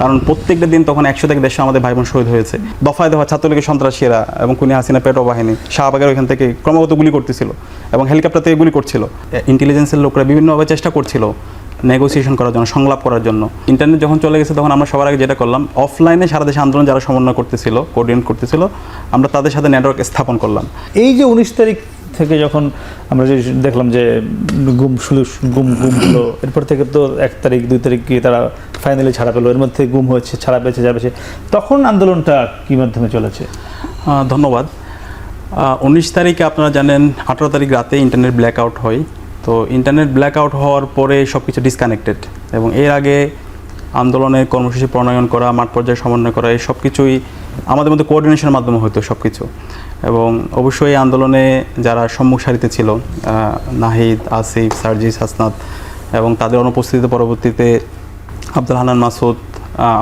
কারণ প্রত্যেকটা দিন তখন একশো থেকে দেড়শো আমাদের ভাই বোন শহীদ হয়েছে। দফায় দফা ছাত্রলীগের সন্ত্রাসীরা এবং কুনি হাসিনা পেটো বাহিনী শাহবাগের ওইখান থেকে ক্রমাগত গুলি করতেছিল এবং হেলিকপ্টার থেকে গুলি করছিল। ইন্টেলিজেন্সের লোকরা বিভিন্নভাবে চেষ্টা করছিল নেগোসিয়েশন করার জন্য, সংলাপ করার জন্য। ইন্টারনেট যখন চলে গেছে তখন আমরা সবার আগে যেটা করলাম অফলাইনে সারা দেশে আন্দোলন যারা সমন্বয় করতেছিল কোঅর্ডিনেট করতেছিল, আমরা তাদের সাথে নেটওয়ার্ক স্থাপন করলাম। এই যে উনিশ তারিখ থেকে যখন আমরা যে দেখলাম যে গুম শুরু গুম গুম হলো, এরপর থেকে তো এক তারিখ, দুই তারিখ গিয়ে তারা ফাইনালি ছাড়া পেল, এর মধ্যে গুম হয়েছে, ছাড়া পেয়েছে, যা পেয়েছে, তখন আন্দোলনটা কি মাধ্যমে চলেছে? ধন্যবাদ। উনিশ তারিখে আপনারা জানেন, আঠারো তারিখ রাতে ইন্টারনেট ব্ল্যাক আউট হয়। তো ইন্টারনেট ব্ল্যাক আউট হওয়ার পরে সব কিছু ডিসকানেক্টেড এবং এর আগে আন্দোলনের কর্মসূচি প্রণয়ন করা, মাঠ পর্যায়ে সমন্বয় করা, এই সব কিছুই আমাদের মধ্যে কোঅর্ডিনেশনের মাধ্যমে হতো সব কিছু এবং অবশ্যই আন্দোলনে যারা সম্মুখ সারিতে ছিল নাহিদ, আসিফ, সার্জিস, হাসনাত এবং তাদের অনুপস্থিতিতে পরবর্তীতে আব্দুল হানান মাসুদ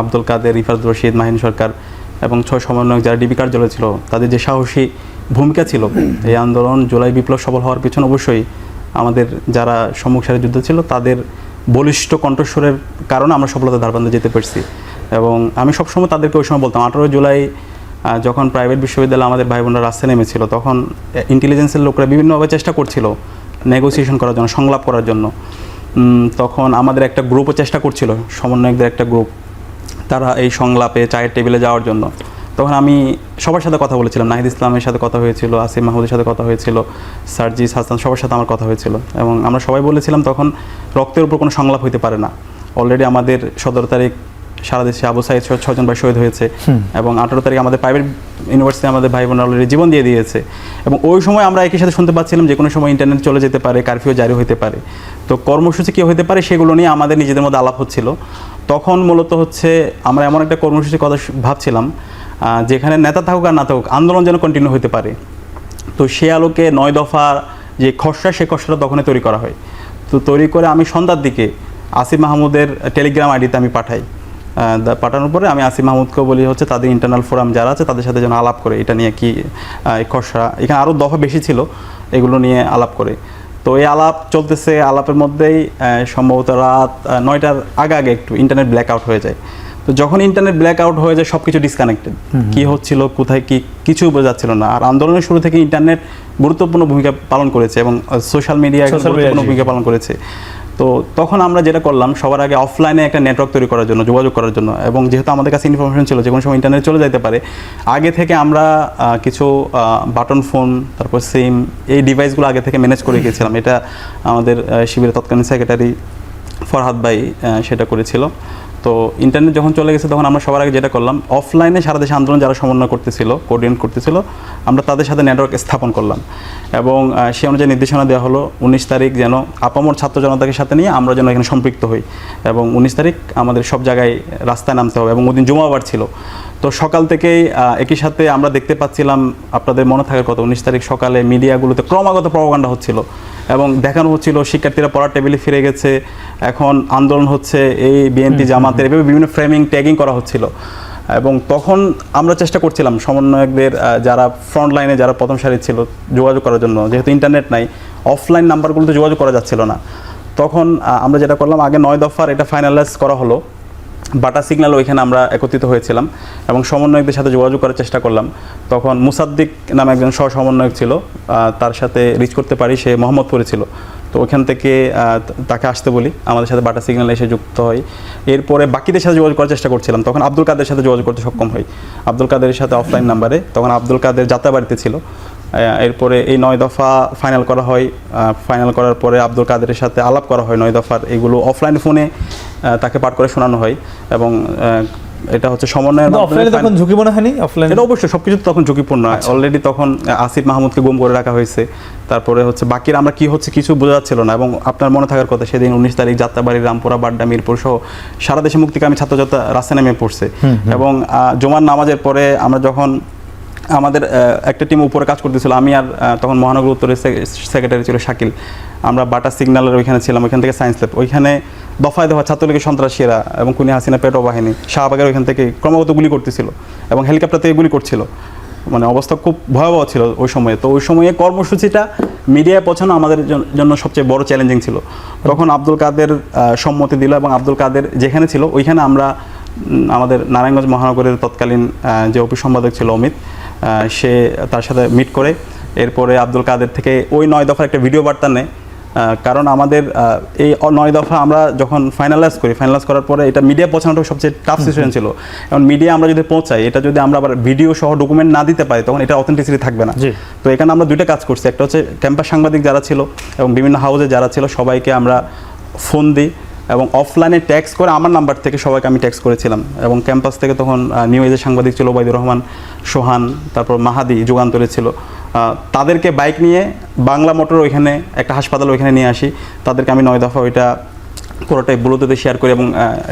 আব্দুল কাদের ইফাদ রশিদ, মাহিন সরকার এবং ছয় সমন্বয়ক যারা ডিবি কার্যালয় ছিল, তাদের যে সাহসী ভূমিকা ছিল, এই আন্দোলন জুলাই বিপ্লব সফল হওয়ার পিছনে অবশ্যই আমাদের যারা সম্মুখ সারি যুদ্ধ ছিল, তাদের বলিষ্ঠ কণ্ঠস্বরের কারণে আমরা সফলতা ধারবান্ধে যেতে পারছি। এবং আমি সবসময় তাদেরকে ওই সময় বলতাম আঠারো জুলাই যখন প্রাইভেট বিশ্ববিদ্যালয়ে আমাদের ভাই বোনরা রাস্তায় নেমেছিল, তখন ইন্টেলিজেন্সের লোকরা বিভিন্নভাবে চেষ্টা করছিল নেগোসিয়েশন করার জন্য, সংলাপ করার জন্য। তখন আমাদের একটা গ্রুপও চেষ্টা করছিল, সমন্বয়কদের একটা গ্রুপ তারা এই সংলাপে, চায়ের টেবিলে যাওয়ার জন্য। তখন আমি সবার সাথে কথা বলেছিলাম, নাহিদ ইসলামের সাথে কথা হয়েছিল, আসিফ মাহমুদের সাথে কথা হয়েছিল, সার্জিস হাসান সবার সাথে আমার কথা হয়েছিল। এবং আমরা সবাই বলেছিলাম, তখন রক্তের উপর কোনো সংলাপ হইতে পারে না। অলরেডি আমাদের সতেরো তারিখ সারা দেশে আবু সাইদ ছজন ভাই শহীদ হয়েছে। এবং আঠারো তারিখ আমাদের প্রাইভেট ইউনিভার্সিটি আমাদের ভাই বোন অলরেডি জীবন দিয়ে দিয়েছে। এবং ওই সময় আমরা একই সাথে শুনতে পাচ্ছিলাম যে কোনো সময় ইন্টারনেট চলে যেতে পারে কারফিউ জারি হতে পারে। তো কর্মসূচি কী হতে পারে সেগুলো নিয়ে আমাদের নিজেদের মধ্যে আলাপ হচ্ছিল। তখন মূলত হচ্ছে আমরা এমন একটা কর্মসূচির কথা ভাবছিলাম যেখানে নেতা থাকুক আর না থাকুক আন্দোলন যেন কন্টিনিউ হতে পারে। তো সে আলোকে নয় দফা যে খসড়া সে খসড়া তখনই তৈরি করা হয়। তো তৈরি করে আমি সন্ধ্যার দিকে আসিফ মাহমুদের টেলিগ্রাম আইডিতে আমি পাঠাই। পাঠানোর পরে আমি আসিফ মাহমুদকে বলি হচ্ছে তাদের ইন্টারনাল ফোরাম যারা আছে তাদের সাথে যেন আলাপ করে এটা নিয়ে কি খসড়া। এখানে আরও দফা বেশি ছিল এগুলো নিয়ে আলাপ করে। তো এই আলাপ চলতেছে আলাপের মধ্যেই সম্ভবত রাত নয়টার আগে আগে একটু ইন্টারনেট ব্ল্যাক আউট হয়ে যায়। তো যখন ইন্টারনেট ব্ল্যাক আউট হয়ে যায় সব কিছু ডিসকানেক্টেড কি হচ্ছিল কোথায় কি কিছু বোঝা যাচ্ছিল না। আর আন্দোলনের শুরু থেকে ইন্টারনেট গুরুত্বপূর্ণ ভূমিকা পালন করেছে এবং সোশ্যাল মিডিয়া গুরুত্বপূর্ণ ভূমিকা পালন করেছে। তো তখন আমরা যেটা করলাম, সবার আগে অফলাইনে একটা নেটওয়ার্ক তৈরি করার জন্য, যোগাযোগ করার জন্য এবং যেহেতু আমাদের কাছে ইনফরমেশন ছিল যে কোনো সময় ইন্টারনেট চলে যেতে পারে, আগে থেকে আমরা কিছু বাটন ফোন তারপর সিম এই ডিভাইসগুলো আগে থেকে ম্যানেজ করে গিয়েছিলাম। এটা আমাদের শিবিরের তৎকালীন সেক্রেটারি ফরহাদ ভাই সেটা করেছিল। তো ইন্টারনেট যখন চলে গেছে, তখন আমরা সবার আগে যেটা করলাম অফলাইনে সারা দেশে আন্দোলন যারা সমন্বয় করতেছিল কোঅর্ডিনেট করতেছিল, আমরা তাদের সাথে নেটওয়ার্ক স্থাপন করলাম। এবং সে অনুযায়ী নির্দেশনা দেওয়া হলো, উনিশ তারিখ যেন আপামর ছাত্র জনতাকে সাথে নিয়ে আমরা যেন এখানে সম্পৃক্ত হই। এবং উনিশ তারিখ আমাদের সব জায়গায় রাস্তায় নামতে হবে, এবং ওদিন জুমাবার ছিল। তো সকাল থেকেই একই সাথে আমরা দেখতে পাচ্ছিলাম, আপনাদের মনে থাকার কথা, উনিশ তারিখ সকালে মিডিয়াগুলোতে ক্রমাগত প্রপাগান্ডা হচ্ছিল। এবং দেখানো হচ্ছিল শিক্ষার্থীরা পড়ার টেবিলে ফিরে গেছে। এখন আন্দোলন হচ্ছে এই বিএনপি জামাতের এভাবে বিভিন্ন ফ্রেমিং ট্যাগিং করা হচ্ছিল। এবং তখন আমরা চেষ্টা করছিলাম সমন্বয়কদের যারা ফ্রন্ট লাইনে যারা প্রথম সারি ছিল যোগাযোগ করার জন্য। যেহেতু ইন্টারনেট নাই অফলাইন নাম্বারগুলোতে যোগাযোগ করা যাচ্ছিল না। তখন আমরা যেটা করলাম আগে নয় দফার এটা ফাইনালাইজ করা হলো। বাটা সিগন্যাল ওইখানে আমরা একত্রিত হয়েছিলাম এবং সমন্বয়কদের সাথে যোগাযোগ করার চেষ্টা করলাম। তখন মুসাদ্দিক নামে একজন সহ সমন্বয়ক ছিল তার সাথে রিচ করতে পারি, সে মোহাম্মদপুরে ছিল। তো ওখান থেকে তাকে আসতে বলি, আমাদের সাথে বাটা সিগন্যাল এসে যুক্ত হয়। এরপরে বাকিদের সাথে যোগাযোগ করার চেষ্টা করছিলাম। তখন আব্দুল কাদের সাথে যোগাযোগ করতে সক্ষম হই। আব্দুল কাদের সাথে অফলাইন নাম্বারে তখন আব্দুল কাদের যাত্রাবাড়িতে ছিল। এরপরে এই নয় দফা ফাইনাল করা হয় ফাইনাল করার পরে আব্দুল কাদেরের সাথে আলাপ করা হয় নয় দফার এগুলো অফলাইন ফোনে তাকে পাঠ করে শোনানো হয় এবং এটা হচ্ছে সমন্বয়ের অফলাইনে তখন ফাইন- ঝুঁকি মনে হয়নি? অফলাইনে এটা অবশ্যই সবকিছু তখন ঝুঁকিপূর্ণ। হয় অলরেডি তখন আসিফ মাহমুদকে গুম করে রাখা হয়েছে। তারপরে হচ্ছে বাকিরা আমরা কি হচ্ছে কিছু বোঝা যাচ্ছিল না এবং আপনার মনে থাকার কথা সেদিন উনিশ তারিখ যাত্রাবাড়ি রামপুরা বাড্ডা মিরপুর সহ সারা দেশে মুক্তিকামী ছাত্র ছাত্র রাস্তায় নেমে পড়ছে। এবং জুমার নামাজের পরে আমরা যখন আমাদের একটা টিম উপরে কাজ করতেছিল। আমি আর তখন মহানগর উত্তরের সেক্রেটারি ছিল শাকিল। আমরা বাটা সিগন্যালের ওইখানে ছিলাম, ওইখান থেকে সায়েন্স ল্যাব ওইখানে দফায় দফা ছাত্রলীগের সন্ত্রাসীরা এবং কুনি হাসিনা পেটো বাহিনী শাহবাগের ওইখান থেকে ক্রমাগত গুলি করতেছিল এবং হেলিকপ্টার থেকে গুলি করছিল। মানে অবস্থা খুব ভয়াবহ ছিল ওই সময়ে। তো ওই সময়ে কর্মসূচিটা মিডিয়ায় পৌঁছানো আমাদের জন্য সবচেয়ে বড় চ্যালেঞ্জিং ছিল। তখন আব্দুল কাদের সম্মতি দিল এবং আব্দুল কাদের যেখানে ছিল, ওইখানে আমরা আমাদের নারায়ণগঞ্জ মহানগরের তৎকালীন যে অফিস সম্পাদক ছিল অমিত সে তার সাথে মিট করে। এরপরে আব্দুল কাদের থেকে ওই নয় দফার একটা ভিডিও বার্তা নেয়। কারণ আমাদের এই নয় দফা আমরা যখন ফাইনালাইজ করি ফাইনালাইজ করার পরে এটা মিডিয়া পৌঁছানোটা সবচেয়ে টাফ সিচুয়েশন ছিল। এবং মিডিয়া আমরা যদি পৌঁছাই এটা যদি আমরা আবার ভিডিও সহ ডকুমেন্ট না দিতে পারি তখন এটা অথেন্টিসিটি থাকবে না। তো এখানে আমরা দুইটা কাজ করছি। একটা হচ্ছে ক্যাম্পাস সাংবাদিক যারা ছিল এবং বিভিন্ন হাউসে যারা ছিল সবাইকে আমরা ফোন দিই। এবং অফলাইনে ট্যাক্স করে আমার নাম্বার থেকে সবাইকে আমি ট্যাক্স করেছিলাম। এবং ক্যাম্পাস থেকে তখন নিউ এজের সাংবাদিক ছিল ওবায়দুর রহমান, সোহান, তারপর মাহাদি, যুগান্তরে ছিল। তাদেরকে বাইক নিয়ে বাংলা মোটর ওইখানে একটা হাসপাতাল ওইখানে নিয়ে আসি। তাদেরকে আমি নয় দফা ওইটা পুরোটাই ব্লুটুথে শেয়ার করি এবং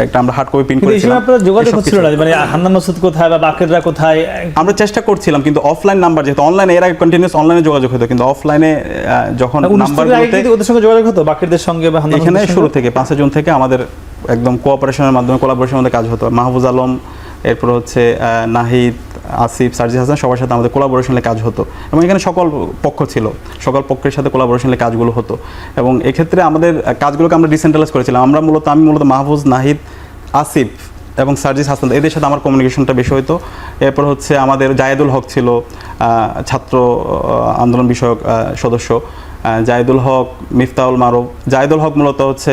একটা আমরা হার্ড কপি প্রিন্ট করেছিলাম। আপনারা যোগাযোগ হচ্ছিল না মানে হান্নান মাসুদ কোথায় বা বাকেররা কোথায়? আমরা চেষ্টা করছিলাম কিন্তু অফলাইন নাম্বার যেহেতু অনলাইনে এর আগে কন্টিনিউস অনলাইনে যোগাযোগ হতো কিন্তু অফলাইনে যখন নাম্বার থেকে ওদের সঙ্গে যোগাযোগ হতো বাকিরদের সঙ্গে বা হান্নান এখানে শুরু থেকে পাঁচই জুন থেকে আমাদের একদম কোঅপারেশনের মাধ্যমে কোলাবোরেশনের মধ্যে কাজ হতো। মাহফুজ আলম এরপর হচ্ছে নাহিদ আসিফ সার্জি হাসান সবার সাথে আমাদের কোলাবোরেশনে কাজ হতো। এবং এখানে সকল পক্ষ ছিল, সকল পক্ষের সাথে কোলাবোরেশনে কাজগুলো হতো। এবং এক্ষেত্রে আমাদের কাজগুলোকে আমরা ডিসেন্ট্রালাইজ করেছিলাম। আমরা মূলত, আমি মূলত মাহফুজ, নাহিদ, আসিফ এবং সার্জিস হাসান, এদের সাথে আমার কমিউনিকেশনটা বেশি হতো এরপর হচ্ছে আমাদের জায়েদুল হক ছিল ছাত্র আন্দোলন বিষয়ক সদস্য। জায়েদুল হক মিফতাউল মারুফ। জায়েদুল হক মূলত হচ্ছে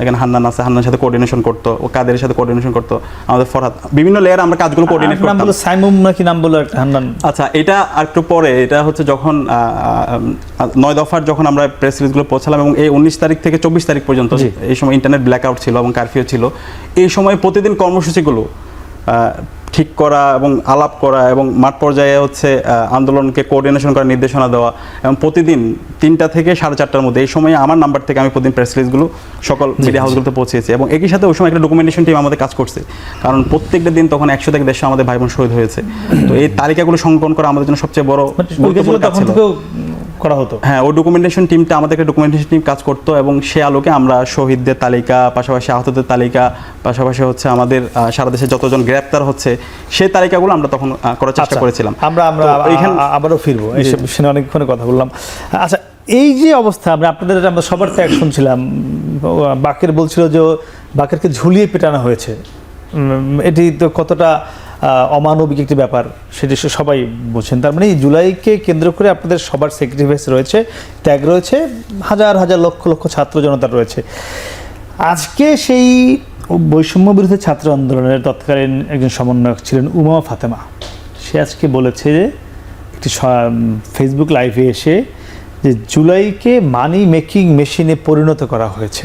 এখানে হান্নান আছে হান্নানের সাথে কোঅর্ডিনেশন করতো ও কাদের সাথে কোঅর্ডিনেশন করতো আমাদের ফরহাদ। বিভিন্ন লেয়ার আমরা কাজগুলো কোঅর্ডিনেট আপনার নাম সাইমুম নাকি নাম বলো একটা হান্নান? আচ্ছা এটা আর একটু পরে এটা হচ্ছে যখন নয় দফার যখন আমরা প্রেস রিলিজগুলো পৌঁছালাম এবং এই উনিশ তারিখ থেকে চব্বিশ তারিখ পর্যন্ত এই সময় ইন্টারনেট ব্ল্যাক আউট ছিল এবং কারফিউ ছিল এই সময় প্রতিদিন কর্মসূচিগুলো ঠিক করা এবং আলাপ করা এবং মাঠ পর্যায়ে হচ্ছে আন্দোলনকে কোঅর্ডিনেশন করার নির্দেশনা দেওয়া এবং প্রতিদিন তিনটা থেকে সাড়ে চারটার মধ্যে এই সময় আমার নাম্বার থেকে আমি প্রতিদিন প্রেস রিলিজগুলো সকল মিডিয়া হাউসগুলোতে পৌঁছেছি এবং একই সাথে ওই সময় একটা ডকুমেন্টেশন টিম আমাদের কাজ করছে। কারণ প্রত্যেকটা দিন তখন একশো থেকে দেড়শো আমাদের ভাই বোন শহীদ হয়েছে। তো এই তালিকাগুলো সংকলন করা আমাদের জন্য সবচেয়ে বড় করা হতো? হ্যাঁ ওই ডকুমেন্টেশন টিমটা আমাদেরকে ডকুমেন্টেশন টিম কাজ করতো এবং সে আলোকে আমরা শহীদদের তালিকা পাশাপাশি আহতদের তালিকা পাশাপাশি হচ্ছে আমাদের সারা দেশে যতজন গ্রেপ্তার হচ্ছে সেই তালিকাগুলো আমরা তখন করার চেষ্টা আচ্ছা, করেছিলাম। আমরা আমরা আ- আবারও ফিরবো। এইসব বিষয়ে অনেকক্ষণ কথা বললাম। আচ্ছা এই যে অবস্থা আমরা আপনাদের আমরা সবার ত্যাগ শুনছিলাম। বাকের বলছিল যে বাকেরকে ঝুলিয়ে পেটানো হয়েছে। এটি তো কতটা অমানবিক একটি ব্যাপার, সেটি সবাই বোঝেন। তার মানে এই জুলাইকে কেন্দ্র করে আপনাদের সবার স্যাক্রিফাইস রয়েছে ত্যাগ রয়েছে, হাজার হাজার লক্ষ লক্ষ ছাত্র জনতা রয়েছে। আজকে সেই বৈষম্য বিরোধী ছাত্র আন্দোলনের তৎকালীন একজন সমন্বয়ক ছিলেন উমা ফাতেমা। সে আজকে বলেছে যে, একটি ফেসবুক লাইভে এসে যে জুলাইকে মানি মেকিং মেশিনে পরিণত করা হয়েছে।